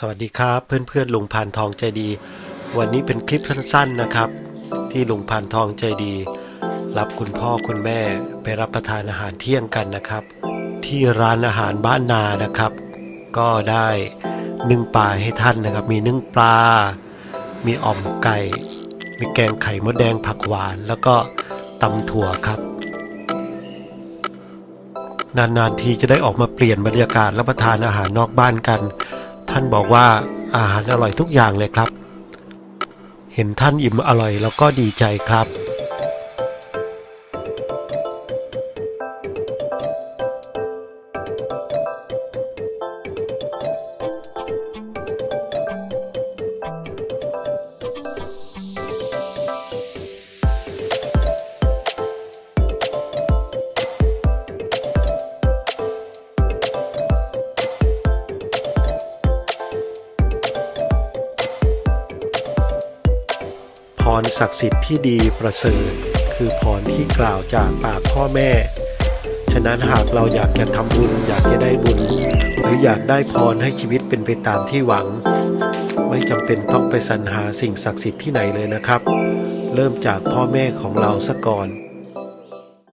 สวัสดีครับ เพื่อนๆลุงพานทองใจดี วันนี้เป็นคลิปสั้นๆนะครับ ที่ลุงพานทองใจดี รับคุณพ่อคุณแม่ไปรับประทานอาหารเที่ยงกันนะครับ ที่ร้านอาหารบ้านนานะครับ ก็ได้นึ่งปลาให้ท่านนะครับ มีนึ่งปลา มีอ่อมไก่ มีแกงไข่มดแดงผักหวาน แล้วก็ตำถั่วครับนานๆทีจะได้ออกมาเปลี่ยนบรรยากาศรับประทานอาหารนอกบ้านกัน ท่านบอกว่าอาหารอร่อยทุกอย่างเลยครับ เห็นท่านอิ่มอร่อยแล้วก็ดีใจครับ รศักดิ์สิทธิ์ที่ดีประเสริฐคือพรที่กล่าวจากปากพ่อแม่ ฉะนั้นหากเราอยากจะทำบุญอยากจะได้บุญ หรืออยากได้พรให้ชีวิตเป็นไปตามที่หวัง ไม่จำเป็นต้องไปสรรหาสิ่งศักดิ์สิทธิ์ที่ไหนเลยนะครับ เริ่มจากพ่อแม่ของเราซะก่อน